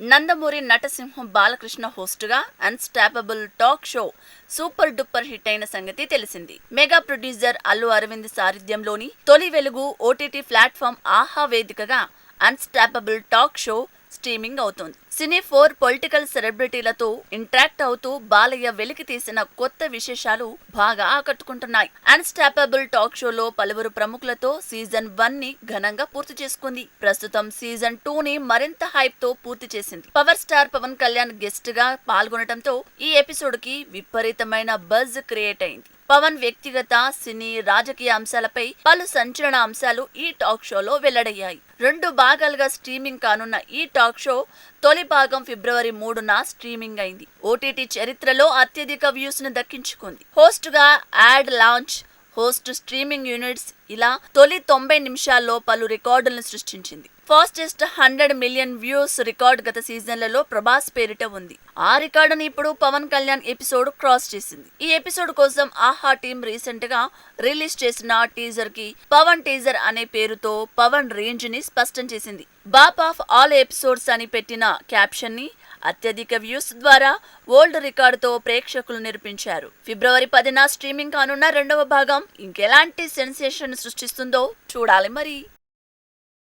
నందమూరి నటసింహం Balakrishna హోస్టుగా Unstoppable talk show super duper hit అయిన సంగతి తెలిసింది. మెగా ప్రొడ్యూసర్ అల్లు అరవింద్ సారథ్యంలోని తొలి వెలుగు ఓటీటీ ప్లాట్ఫామ్ ఆహా వేదికగా అన్స్టాపబుల్ టాక్ షో స్ట్రీమింగ్ అవుతోంది. సినీ ఫోర్ పొలిటికల్ సెలబ్రిటీలతో ఇంటరాక్ట్ అవుతూ బాలయ్య వెలికి తీసిన కొత్త విశేషాలు బాగా ఆకట్టుకుంటున్నాయి. అన్స్టాపబుల్ టాక్ షోలో పలువురు ప్రముఖులతో సీజన్ వన్ని ఘనంగా పూర్తి చేసుకుంది. ప్రస్తుతం సీజన్ టూ ని మరింత హైప్తో పూర్తి చేసింది. పవర్ స్టార్ పవన్ కళ్యాణ్ గెస్ట్గా పాల్గొనడంతో ఈ ఎపిసోడ్కి విపరీతమైన బజ్ క్రియేట్ అయింది. పవన్ వ్యక్తిగత సినీ రాజకీయ అంశాలపై పలు సంచలన అంశాలు ఈ టాక్ షోలో వెల్లడయ్యాయి. రెండు భాగాలుగా స్ట్రీమింగ్ కానున్న ఈ టాక్ షో తొలి భాగం ఫిబ్రవరి మూడున స్ట్రీమింగ్ అయింది. ఓటీటీ చరిత్రలో అత్యధిక వ్యూస్ను దక్కించుకుంది. హోస్ట్గా ad launch host streaming units ఇలా తొలి తొంభై నిమిషాల్లో పలు రికార్డులను సృష్టించింది. Fastest hundred million views record గత సీజన్లలో ప్రభాస్ పేరిట ఉంది. ఆ రికార్డును ఇప్పుడు పవన్ కళ్యాణ్ ఎపిసోడ్ క్రాస్ చేసింది. ఈ ఎపిసోడ్ కోసం ఆహా టీం రీసెంట్గా రిలీజ్ చేసిన టీజర్కి పవన్ టీజర్ అనే పేరుతో పవన్ రేంజ్ని స్పష్టం చేసింది. బాప్ ఆఫ్ ఆల్ ఎపిసోడ్స్ అని పెట్టిన క్యాప్షన్ని అత్యధిక వ్యూస్ ద్వారా వరల్డ్ రికార్డుతో ప్రేక్షకులు నిరూపించారు. ఫిబ్రవరి పదిన స్ట్రీమింగ్ కానున్న రెండవ భాగం ఇంకెలాంటి సెన్సేషన్ సృష్టిస్తుందో చూడాలి మరి.